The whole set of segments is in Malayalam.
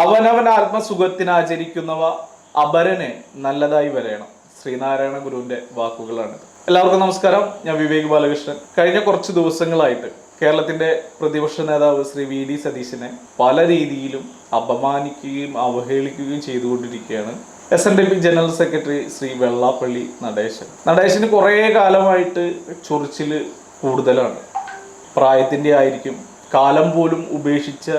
അവനവൻ ആത്മസുഖത്തിനാചരിക്കുന്നവ അപരന് നല്ലതായി വരയണം. ശ്രീനാരായണ ഗുരുവിന്റെ വാക്കുകളാണ് എല്ലാവർക്കും നമസ്കാരം. ഞാൻ വിവേക് ബാലകൃഷ്ണൻ. കഴിഞ്ഞ കുറച്ച് ദിവസങ്ങളായിട്ട് കേരളത്തിന്റെ പ്രതിപക്ഷ നേതാവ് ശ്രീ വി ഡി സതീശനെ പല രീതിയിലും അപമാനിക്കുകയും അവഹേളിക്കുകയും ചെയ്തുകൊണ്ടിരിക്കുകയാണ് S N D P general secretary Shri Vellappally Natesan. Natesan കുറേ കാലമായിട്ട് ചൊറിച്ചിൽ കൂടുതലാണ്. പ്രായത്തിന്റെ ആയിരിക്കും. കാലം പോലും ഉപേക്ഷിച്ച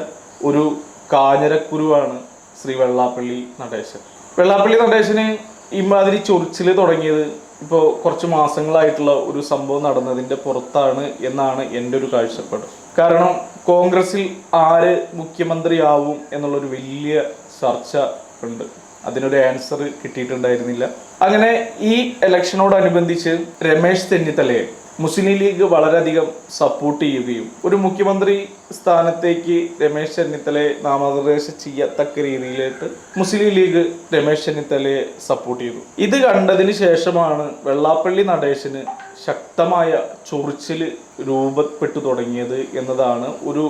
ഒരു കാഞ്ഞരക്കുരുവാണ് ശ്രീ വെള്ളാപ്പള്ളി നടേശൻ. വെള്ളാപ്പള്ളി നടേശന് ഇമാതിരി ചൊറിച്ചിൽ തുടങ്ങിയത് ഇപ്പോൾ കുറച്ച് മാസങ്ങളായിട്ടുള്ള ഒരു സംഭവം നടന്നതിന്റെ പുറത്താണ് എന്നാണ് എന്റെ ഒരു കാഴ്ചപ്പാട്. കാരണം കോൺഗ്രസിൽ ആര് മുഖ്യമന്ത്രിയാവും എന്നുള്ളൊരു വലിയ ചർച്ച ഉണ്ട്. അതിനൊരു ആൻസർ കിട്ടിയിട്ടുണ്ടായിരുന്നില്ല. അങ്ങനെ ഈ ഇലക്ഷനോടനുബന്ധിച്ച് രമേശ് ചെന്നിത്തലയെ മുസ്ലിം ലീഗ് വളരെയധികം സപ്പോർട്ട് ചെയ്യുകയും ഒരു മുഖ്യമന്ത്രി സ്ഥാനത്തേക്ക് രമേശ് ചെന്നിത്തലയെ നാമനിർദ്ദേശം ചെയ്യത്തക്ക രീതിയിലേക്ക് മുസ്ലിം ലീഗ് രമേശ് ചെന്നിത്തലയെ സപ്പോർട്ട് ചെയ്തു. ഇത് കണ്ടതിന് ശേഷമാണ് വെള്ളാപ്പള്ളി നടേശന് ശക്തമായ ചൊറിച്ചിൽ രൂപപ്പെട്ടു തുടങ്ങിയത് എന്നതാണ് ഒരു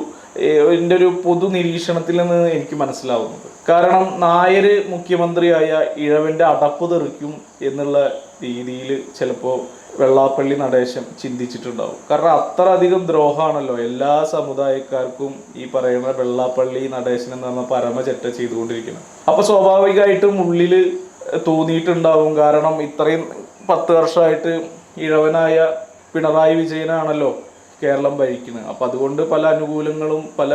എന്റെ ഒരു പൊതു നിരീക്ഷണത്തിൽ നിന്ന് എനിക്ക് മനസ്സിലാവുന്നത്. കാരണം നായര് മുഖ്യമന്ത്രിയായ ഇഴവന്റെ അടപ്പ് തെറിക്കും എന്നുള്ള രീതിയിൽ ചിലപ്പോൾ വെള്ളാപ്പള്ളി നടേശൻ ചിന്തിച്ചിട്ടുണ്ടാവും. കാരണം അത്ര അധികം ദ്രോഹമാണല്ലോ. എല്ലാ സമുദായക്കാർക്കും ഈ പറയുന്ന വെള്ളാപ്പള്ളി നടേശൻ എന്ന് പറഞ്ഞ പരമചെറ്റ ചെയ്തുകൊണ്ടിരിക്കുന്നത്. അപ്പൊ സ്വാഭാവികമായിട്ടും ഉള്ളിൽ തോന്നിയിട്ടുണ്ടാവും. കാരണം ഇത്രയും പത്ത് വർഷമായിട്ട് ഇഴവനായ പിണറായി വിജയനാണല്ലോ കേരളം ഭരിക്കുന്നത്. അപ്പൊ അതുകൊണ്ട് പല അനുകൂലങ്ങളും പല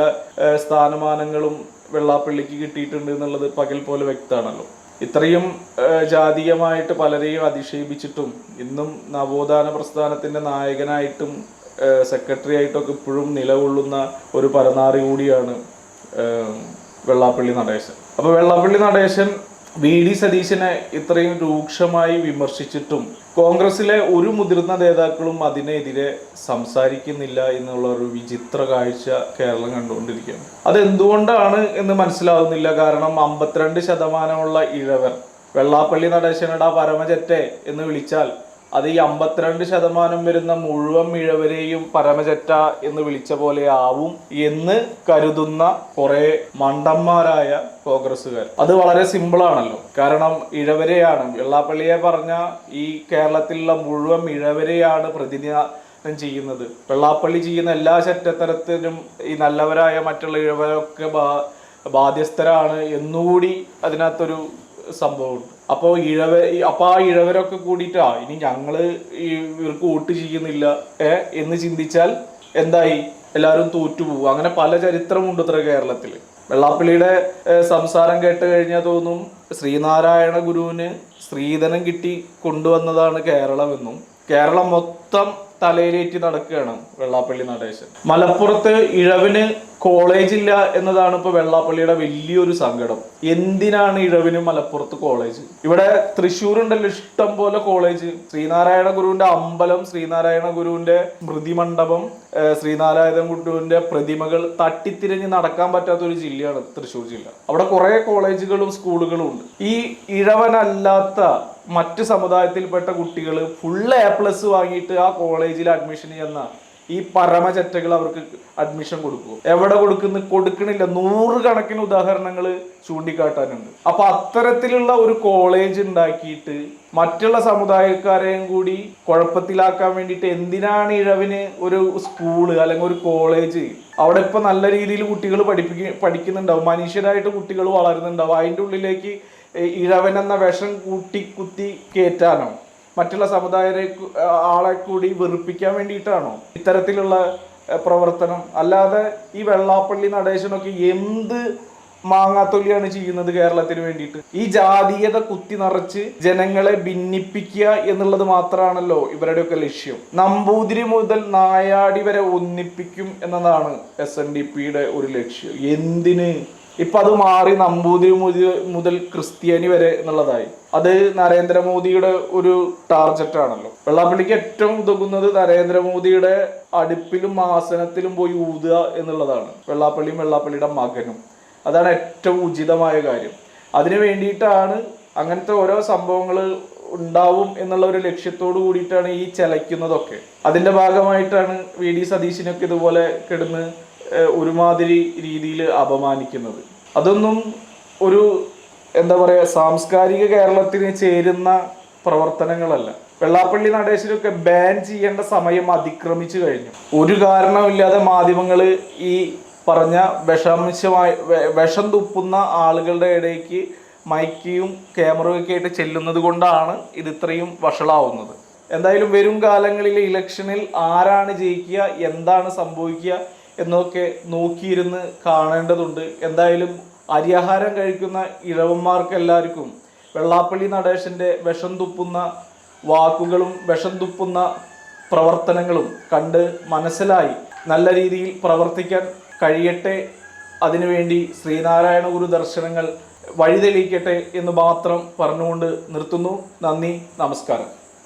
സ്ഥാനമാനങ്ങളും വെള്ളാപ്പള്ളിക്ക് കിട്ടിയിട്ടുണ്ട് എന്നുള്ളത് പകൽ പോലെ വ്യക്തമാണല്ലോ. ഇത്രയും ജാതീയമായിട്ട് പലരെയും അധിക്ഷേപിച്ചിട്ടും ഇന്നും നവോത്ഥാന പ്രസ്ഥാനത്തിന്റെ നായകനായിട്ടും സെക്രട്ടറി ആയിട്ടൊക്കെ ഇപ്പോഴും നിലകൊള്ളുന്ന ഒരു പരനാറി കൂടിയാണ് വെള്ളാപ്പള്ളി നടേശൻ. അപ്പോൾ വെള്ളാപ്പള്ളി നടേശൻ വി ഡി സതീശനെ ഇത്രയും രൂക്ഷമായി വിമർശിച്ചിട്ടും കോൺഗ്രസിലെ ഒരു മുതിർന്ന നേതാക്കളും അതിനെതിരെ സംസാരിക്കുന്നില്ല എന്നുള്ള ഒരു വിചിത്ര കാഴ്ച കേരളം കണ്ടുകൊണ്ടിരിക്കുകയാണ്. അതെന്തുകൊണ്ടാണ് എന്ന് മനസ്സിലാവുന്നില്ല. കാരണം അമ്പത്തിരണ്ട് ശതമാനമുള്ള ഇഴവർ വെള്ളാപ്പള്ളി നടേശനട പരമചറ്റെ എന്ന് വിളിച്ചാൽ അത് ഈ അമ്പത്തിരണ്ട് ശതമാനം വരുന്ന മുഴുവൻ ഇഴവരെയും പരമചറ്റ എന്ന് വിളിച്ച പോലെ ആവും എന്ന് കരുതുന്ന കുറെ മണ്ടന്മാരായ കോൺഗ്രസ്സുകാർ. അത് വളരെ സിമ്പിൾ ആണല്ലോ. കാരണം ഇഴവരെയാണ്. വെള്ളാപ്പള്ളിയെ പറഞ്ഞ ഈ കേരളത്തിലുള്ള മുഴുവൻ ഇഴവരെയാണ് പ്രതിനിധാനം ചെയ്യുന്നത്. വെള്ളാപ്പള്ളി ചെയ്യുന്ന എല്ലാ ചറ്റത്തരത്തിനും ഈ നല്ലവരായ മറ്റുള്ള ഇഴവരൊക്കെ ബാധ്യസ്ഥരാണ് എന്നുകൂടി അതിനകത്തൊരു സംഭവമുണ്ട്. അപ്പോൾ ഇഴവ ഈ- അപ്പൊ ആ ഇഴവരൊക്കെ കൂടിയിട്ടാ ഇനി ഞങ്ങൾ ഇവർക്ക് വോട്ട് ചെയ്യുന്നില്ല ഏ എന്ന് ചിന്തിച്ചാൽ എന്തായി? എല്ലാവരും തോറ്റുപോകും അങ്ങനെ പല ചരിത്രമുണ്ട് ഇത്ര കേരളത്തിൽ വെള്ളാപ്പള്ളിയുടെ സംസാരം കേട്ട് കഴിഞ്ഞാൽ തോന്നും ശ്രീനാരായണ ഗുരുവിന് സ്ത്രീധനം കിട്ടി കൊണ്ടുവന്നതാണ് കേരളമെന്നും കേരളം മൊത്തം തലയിലേറ്റി നടക്കുകയാണ് വെള്ളാപ്പള്ളി നടേശൻ. മലപ്പുറത്ത് ഇഴവിന് കോളേജ് ഇല്ല എന്നതാണ് ഇപ്പൊ വെള്ളാപ്പള്ളിയുടെ വലിയൊരു സങ്കടം. എന്തിനാണ് ഇഴവിന് മലപ്പുറത്ത് കോളേജ് ഇവിടെ തൃശ്ശൂർ ഉണ്ടല്ലോ ഇഷ്ടം പോലെ കോളേജ് ശ്രീനാരായണ ഗുരുവിന്റെ അമ്പലം ശ്രീനാരായണ ഗുരുവിന്റെ സ്മൃതി മണ്ഡപം ശ്രീനാരായണ ഗുരുവിന്റെ പ്രതിമകൾ തട്ടിത്തിരിഞ്ഞ് നടക്കാൻ പറ്റാത്ത ഒരു ജില്ലയാണ് തൃശ്ശൂർ ജില്ല. അവിടെ കുറെ കോളേജുകളും സ്കൂളുകളും ഉണ്ട്. ഈ ഇഴവനല്ലാത്ത മറ്റ് സമുദായത്തിൽപ്പെട്ട കുട്ടികൾ ഫുൾ എ പ്ലസ് വാങ്ങിയിട്ട് ആ കോളേജിൽ അഡ്മിഷൻ ചെയ്യുന്ന ഈ പരമചറ്റകൾ അവർക്ക് അഡ്മിഷൻ കൊടുക്കും. എവിടെ കൊടുക്കുന്നു കൊടുക്കണില്ല. നൂറുകണക്കിന് ഉദാഹരണങ്ങൾ ചൂണ്ടിക്കാട്ടാനുണ്ട്. അപ്പൊ അത്തരത്തിലുള്ള ഒരു കോളേജ് ഉണ്ടാക്കിയിട്ട് മറ്റുള്ള സമുദായക്കാരെയും കൂടി കുഴപ്പത്തിലാക്കാൻ വേണ്ടിയിട്ട് എന്തിനാണ് ഇഴവിന് ഒരു സ്കൂൾ അല്ലെങ്കിൽ ഒരു കോളേജ് അവിടെ ഇപ്പൊ നല്ല രീതിയിൽ കുട്ടികൾ പഠിപ്പിക്ക പഠിക്കുന്നുണ്ടാവും. മനുഷ്യരായിട്ട് കുട്ടികൾ വളരുന്നുണ്ടാവും. അതിന്റെ ഉള്ളിലേക്ക് ഇഴവൻ എന്ന വിഷം കൂട്ടി കുത്തി കയറ്റാനോ മറ്റുള്ള സമുദായരെ ആളെ കൂടി വെറുപ്പിക്കാൻ വേണ്ടിയിട്ടാണോ ഇത്തരത്തിലുള്ള പ്രവർത്തനം? അല്ലാതെ ഈ വെള്ളാപ്പള്ളി നടേശനൊക്കെ എന്ത് മാങ്ങാത്തൊലിയാണ് ചെയ്യുന്നത് കേരളത്തിന് വേണ്ടിയിട്ട്? ഈ ജാതീയത കുത്തി നിറച്ച് ജനങ്ങളെ ഭിന്നിപ്പിക്കുക എന്നുള്ളത് മാത്രമാണല്ലോ ഇവരുടെയൊക്കെ ലക്ഷ്യം. നമ്പൂതിരി മുതൽ നായാടി വരെ ഒന്നിപ്പിക്കും എന്നതാണ് എസ് ഒരു ലക്ഷ്യം. എന്തിന്? ഇപ്പൊ അത് മാറി നമ്പൂതിരി മുതൽ ക്രിസ്ത്യാനി വരെ എന്നുള്ളതായി. അത് നരേന്ദ്രമോദിയുടെ ഒരു ടാർജറ്റ് ആണല്ലോ. വെള്ളാപ്പള്ളിക്ക് ഏറ്റവും ഉതകുന്നത് നരേന്ദ്രമോദിയുടെ അടുപ്പിലും ആസനത്തിലും പോയി ഊതുക എന്നുള്ളതാണ്. വെള്ളാപ്പള്ളിയും വെള്ളാപ്പള്ളിയുടെ മകനും. അതാണ് ഏറ്റവും ഉചിതമായ കാര്യം. അതിനു വേണ്ടിയിട്ടാണ് അങ്ങനത്തെ ഓരോ സംഭവങ്ങൾ ഉണ്ടാവും എന്നുള്ള ഒരു ലക്ഷ്യത്തോട് കൂടിയിട്ടാണ് ഈ ചലയ്ക്കുന്നതൊക്കെ. അതിന്റെ ഭാഗമായിട്ടാണ് വി. ഡി. സതീശിനൊക്കെ ഇതുപോലെ കിടന്ന് ഒരുമാതിരി രീതിയിൽ അപമാനിക്കുന്നത്. അതൊന്നും ഒരു എന്താ പറയുക സാംസ്കാരിക കേരളത്തിന് ചേരുന്ന പ്രവർത്തനങ്ങളല്ല. വെള്ളാപ്പള്ളി നടേശനൊക്കെ ബാൻ ചെയ്യേണ്ട സമയം അതിക്രമിച്ചു കഴിഞ്ഞു. ഒരു കാരണമില്ലാതെ മാധ്യമങ്ങൾ ഈ പറഞ്ഞ വിഷാംശമായി വിഷം തുപ്പുന്ന ആളുകളുടെ ഇടയ്ക്ക് മൈക്കിയും ക്യാമറയും ഒക്കെ ആയിട്ട് ചെല്ലുന്നത് കൊണ്ടാണ് ഇത് ഇത്രയും വഷളാവുന്നത്. എന്തായാലും വരും കാലങ്ങളിലെ ഇലക്ഷനിൽ ആരാണ് ജയിക്കുക എന്താണ് സംഭവിക്കുക എന്നൊക്കെ നോക്കിയിരുന്ന് കാണേണ്ടതുണ്ട്. എന്തായാലും അരിയാഹാരം കഴിക്കുന്ന ഇഴവന്മാർക്കെല്ലാവർക്കും വെള്ളാപ്പള്ളി നടേശന്റെ വിഷം തുപ്പുന്ന വാക്കുകളും വിഷം തുപ്പുന്ന പ്രവർത്തനങ്ങളും കണ്ട് മനസ്സിലായി. നല്ല രീതിയിൽ പ്രവർത്തിക്കാൻ കഴിയട്ടെ. അതിനുവേണ്ടി ശ്രീനാരായണ ഗുരു ദർശനങ്ങൾ വഴിതെളിയിക്കട്ടെ എന്ന് മാത്രം പറഞ്ഞുകൊണ്ട് നിർത്തുന്നു. നന്ദി നമസ്കാരം.